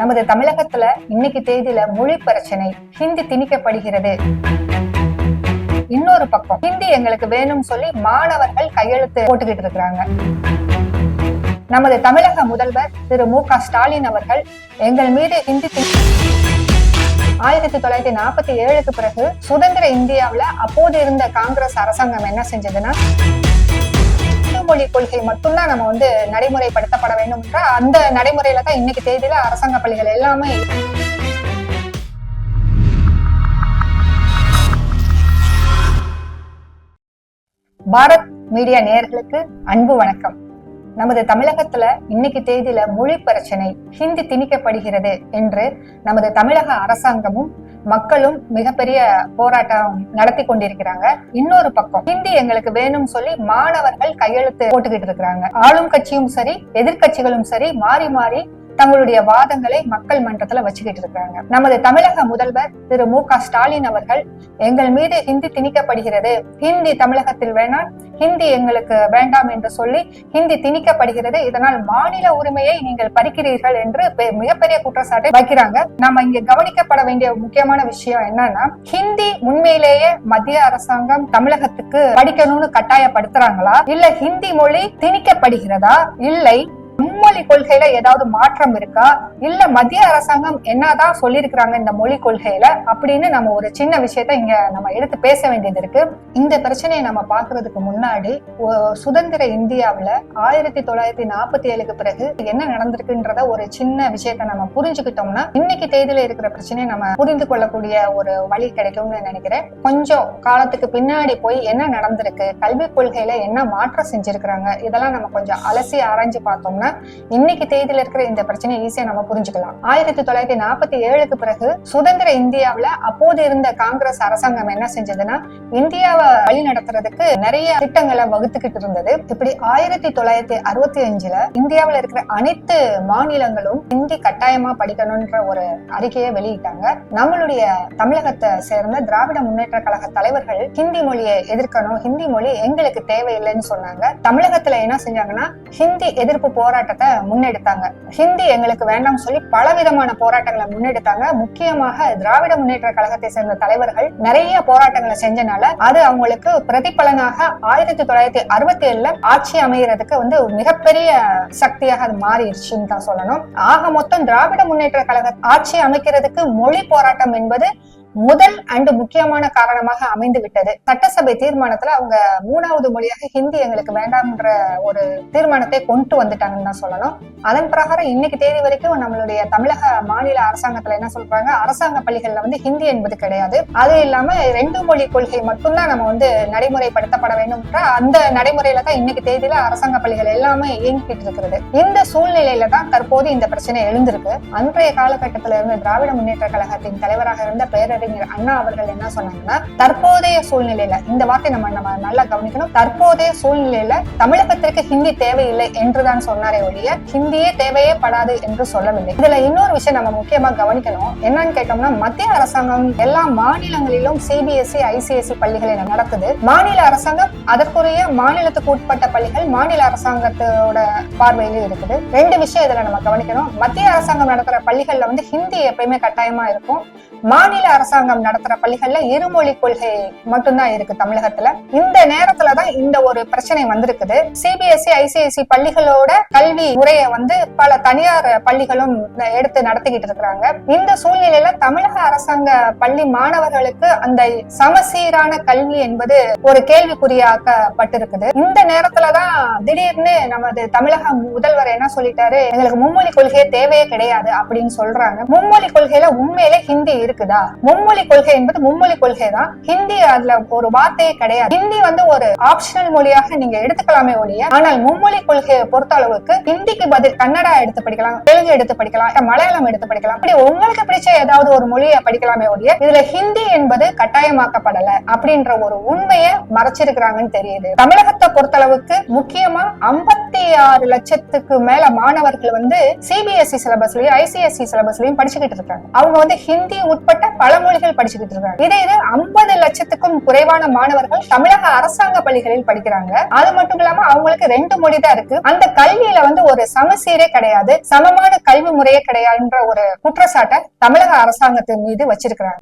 நமது தமிழகத்துல இன்னைக்கு தேதியில மொழி பிரச்சனை ஹிந்தி திணிக்கப்படுகிறது. இன்னொரு பக்கம் ஹிந்தி எங்களுக்கு வேணும்னு சொல்லி மாணவர்கள் கையெழுத்து போட்டுக்கிட்டு இருக்கிறாங்க. நமது தமிழக முதல்வர் திரு மு க ஸ்டாலின் அவர்கள் எங்கள் மீது ஹிந்தி ஆயிரத்தி தொள்ளாயிரத்தி நாற்பத்தி ஏழுக்கு பிறகு சுதந்திர இந்தியாவுல அப்போது இருந்த காங்கிரஸ் அரசாங்கம் என்ன செஞ்சதுன்னா இந்து கொள்கை மட்டும்தான் நம்ம வந்து நடைமுறைப்படுத்தப்பட வேண்டும் என்ற அந்த நடைமுறையில தான் இன்னைக்கு தேதியில அரசாங்க பள்ளிகள் எல்லாமே பாரத் மீடியா நேயர்களுக்கு அன்பு வணக்கம். நமது தமிழகத்துல இன்னைக்கு தேதியில மொழி பிரச்சனை ஹிந்தி திணிக்கப்படுகிறது என்று நமது தமிழக அரசாங்கமும் மக்களும் மிகப்பெரிய போராட்டம் நடத்தி கொண்டிருக்கிறாங்க. இன்னொரு பக்கம் ஹிந்தி எங்களுக்கு வேணும்னு சொல்லி மாணவர்கள் கையெழுத்து போட்டுக்கிட்டு இருக்கிறாங்க. ஆளும் கட்சியும் சரி எதிர்க்கட்சிகளும் சரி மாறி மாறி தங்களுடைய வாதங்களை மக்கள் மன்றத்துல வச்சுக்கிட்டு இருக்காங்க. நமது தமிழக முதல்வர் திரு மு க ஸ்டாலின் அவர்கள் எங்கள் மீது ஹிந்தி திணிக்கப்படுகிறது. ஹிந்தி தமிழகத்தில் வேணால் ஹிந்தி எங்களுக்கு வேண்டாம் என்று சொல்லி ஹிந்தி திணிக்கப்படுகிறது. இதனால் மாநில உரிமையை நீங்கள் பறிக்கிறீர்கள் என்று பெ- மிகப்பெரிய குற்றச்சாட்டை வைக்கிறாங்க. நாம இங்க கவனிக்கப்பட வேண்டிய முக்கியமான விஷயம் என்னன்னா ஹிந்தி உண்மையிலேயே மத்திய அரசாங்கம் தமிழகத்துக்கு படிக்கணும்னு கட்டாயப்படுத்துறாங்களா? இல்ல ஹிந்தி மொழி திணிக்கப்படுகிறதா? இல்லை மொழி கொள்கையில ஏதாவது மாற்றம் இருக்கா? இல்ல மத்திய அரசாங்கம் என்னதான் சொல்லியிருக்கிறாங்க இந்த மொழி கொள்கையில? அப்படின்னு நம்ம ஒரு சின்ன விஷயத்த இங்க நம்ம எடுத்து பேச வேண்டியது இருக்கு. இந்த பிரச்சனையை நம்ம பாக்குறதுக்கு முன்னாடி சுதந்திர இந்தியாவுல ஆயிரத்தி தொள்ளாயிரத்தி நாற்பத்தி ஏழுக்கு பிறகு என்ன நடந்திருக்குன்றத ஒரு சின்ன விஷயத்த நம்ம புரிஞ்சுக்கிட்டோம்னா இன்னைக்கு தேதியில இருக்கிற பிரச்சனையை நம்ம புரிந்து கொள்ளக்கூடிய ஒரு வழி கிடைக்கும்னு நினைக்கிறேன். கொஞ்சம் காலத்துக்கு பின்னாடி போய் என்ன நடந்திருக்கு? கல்விக் கொள்கையில என்ன மாற்றம் செஞ்சிருக்கிறாங்க? இதெல்லாம் நம்ம கொஞ்சம் அலசி ஆராய்ஞ்சு பார்த்தோம்னா இன்னைக்கு தேதியில இருக்கிற இந்த பிரச்சனையை ஈஸியா நம்ம புரிஞ்சுக்கலாம். ஆயிரத்தி தொள்ளாயிரத்தி நாற்பத்தி ஏழுக்கு பிறகு சுதந்திர இந்தியாவுல அப்போது இருந்த காங்கிரஸ் அரசாங்கம் என்ன செஞ்சதுன்னா இந்தியாவை வழி நடத்துறதுக்கு நிறைய திட்டங்களை வகுத்துக்கிட்டு இருந்தது. இப்படி ஆயிரத்தி தொள்ளாயிரத்தி அறுபத்தி அஞ்சுல இந்தியாவுல இருக்கிற அனைத்து மாநிலங்களும் ஹிந்தி கட்டாயமா படிக்கணும்ன்ற ஒரு அறிக்கையை வெளியிட்டாங்க. நம்மளுடைய தமிழகத்தை சேர்ந்த திராவிட முன்னேற்ற கழக தலைவர்கள் ஹிந்தி மொழியை எதிர்க்கணும் ஹிந்தி மொழி எங்களுக்கு தேவையில்லைன்னு சொன்னாங்க. தமிழகத்துல என்ன செஞ்சாங்கன்னா ஹிந்தி எதிர்ப்பு போராட்டத்தை முன்னெடுத்தாங்க. ஹிந்தி எங்களுக்கு வேண்டாம் சொல்லி பலவிதமான போராட்டங்களை முன்னெடுத்தாங்க. முக்கியமாக திராவிட முன்னேற்ற கழகத்தை சேர்ந்த தலைவர்கள் நிறைய போராட்டங்களை செஞ்சனால அது அவங்களுக்கு பிரதிபலனாக ஆயிரத்தி தொள்ளாயிரத்தி அறுபத்தி ஏழுல ஆட்சி அமைகிறதுக்கு வந்து ஒரு மிகப்பெரிய சக்தியாக அது மாறிடுச்சுன்னு தான் சொல்லணும். ஆக மொத்தம் திராவிட முன்னேற்ற கழக ஆட்சி அமைக்கிறதுக்கு மொழி போராட்டம் என்பது முதல் அண்ட் முக்கியமான காரணமாக அமைந்து விட்டது சட்டசபை தீர்மானத்துல அவங்க மூணாவது மொழியாக ஹிந்தி எங்களுக்கு வேண்டாம்ன்ற ஒரு தீர்மானத்தை கொண்டு வந்துட்டாங்கன்னு தான் சொல்லணும். அதன் பிரகாரம் இன்னைக்கு தேதி வரைக்கும் நம்மளுடைய தமிழக மாநில அரசாங்கத்துல என்ன சொல்றாங்க? அரசாங்க பள்ளிகள்ல வந்து ஹிந்தி என்பது கிடையாது. அது இல்லாம ரெண்டு மொழி கொள்கை மட்டும்தான் நம்ம வந்து நடைமுறைப்படுத்தப்பட வேண்டும் அந்த நடைமுறையில தான் இன்னைக்கு தேதியில அரசாங்க பள்ளிகள் எல்லாமே இயங்கிட்டு இருக்கிறது. இந்த சூழ்நிலையில தான் தற்போது இந்த பிரச்சனை எழுந்திருக்கு. அன்றைய காலகட்டத்தில இருந்து திராவிட முன்னேற்ற கழகத்தின் தலைவராக இருந்த பேரறிஞர் அண்ணா அவர்கள் என்ன சொன்னாங்கன்னா தற்போதைய சூழ்நிலையில இந்த வார்த்தை நம்ம நம்ம நல்லா கவனிக்கணும். தற்போதைய சூழ்நிலையில தமிழகத்திற்கு ஹிந்தி தேவையில்லை என்றுதான் சொன்னாரே ஒழிய ஹிந்தியே தேவையே படாது என்று சொல்லவில்லை. இதுல இன்னொரு விஷயம் நம்ம முக்கியமா கவனிக்கணும். என்னன்னு கேட்டோம்னா மத்திய அரசாங்கம் எல்லா மாநிலங்களிலும் சிபிஎஸ்இ ஐசிஎஸ்இ பள்ளிகளை நடத்துது. மாநில அரசாங்கம் அதற்குரிய மாநிலத்துக்கு உட்பட்ட பள்ளிகள் மாநில அரசாங்கத்தோட பார்வையிலும் இருக்குது. ரெண்டு விஷயம் இதுல நம்ம கவனிக்கணும். மத்திய அரசாங்கம் நடத்துற பள்ளிகள்ல வந்து ஹிந்தி எப்பயுமே கட்டாயமா இருக்கும். மாநில அரசு அரசாங்கம் நடத்துற பள்ளிகள்ல இருமொழி கொள்கை மட்டும்தான் இருக்கு தமிழகத்துல. இந்த நேரத்துலதான் இந்த ஒரு பிரச்சனை வந்திருக்குது. சிபிஎஸ்இ ஐசிஐசி பள்ளிகளோட கல்வி முறைய வந்து பல தனியார் பள்ளிகளும் எடுத்து நடத்திக்கிட்டு இருக்கிறாங்க. இந்த சூழ்நிலையில தமிழக அரசாங்க பள்ளி மாணவர்களுக்கு அந்த சமசீரான கல்வி என்பது ஒரு கேள்விக்குறியாக்கப்பட்டிருக்குது. இந்த நேரத்துலதான் திடீர்னு நமது தமிழக முதல்வர் என்ன சொல்லிட்டாரு? எங்களுக்கு மும்மொழி கொள்கையே தேவையே கிடையாது அப்படின்னு சொல்றாங்க. மும்மொழி கொள்கையில உண்மையிலே ஹிந்தி இருக்குதா? மும்மொழி கொள்கை என்பது மும்மொழி கொள்கை தான் ஹிந்தி அதுல ஒரு வார்த்தையே கிடையாது. ஹிந்தி வந்து ஒரு ஆப்ஷனல் மொழியாக நீங்க எடுத்துக்கலாமே ஒழிய ஆனால் மும்மொழி கொள்கையை பொறுத்த அளவுக்கு ஹிந்திக்கு பதில் கன்னடா எடுத்து படிக்கலாம் தெலுங்கு எடுத்து படிக்கலாம் மலையாளம் எடுத்து படிக்கலாம். அப்படி உங்களுக்கு பிடிச்ச ஏதாவது ஒரு மொழியை படிக்கலாமே ஒழிய இதுல ஹிந்தி என்பது கட்டாயமாக்கப்படல அப்படின்ற ஒரு உண்மையை மறைச்சிருக்கிறாங்கன்னு தெரியுது. தமிழகத்தை பொறுத்த அளவுக்கு முக்கியமா ஐம்பத்தி ஆறு லட்சத்துக்கு மேல மாணவர்கள் வந்து சிபிஎஸ்இ சிலபஸ்லயும் ஐசிஎஸ்இ சிலபஸ்லயும் படிச்சுக்கிட்டு இருக்காங்க. அவங்க வந்து ஹிந்தி உட்பட்ட பல மொழிகள் படிச்சுக்கிட்டு இருக்காங்க. இதே இது ஐம்பது லட்சத்துக்கும் குறைவான மாணவர்கள் தமிழக அரசாங்க பள்ளிகளில் படிக்கிறாங்க. அது மட்டும் இல்லாம அவங்களுக்கு ரெண்டு மொழி தான் இருக்கு. அந்த கல்வியில வந்து ஒரு சமசீரே கிடையாது. சமமான கல்வி முறையே கிடையாதுன்ற ஒரு குற்றச்சாட்டை தமிழக அரசாங்கத்தின் மீது வச்சிருக்கிறாங்க.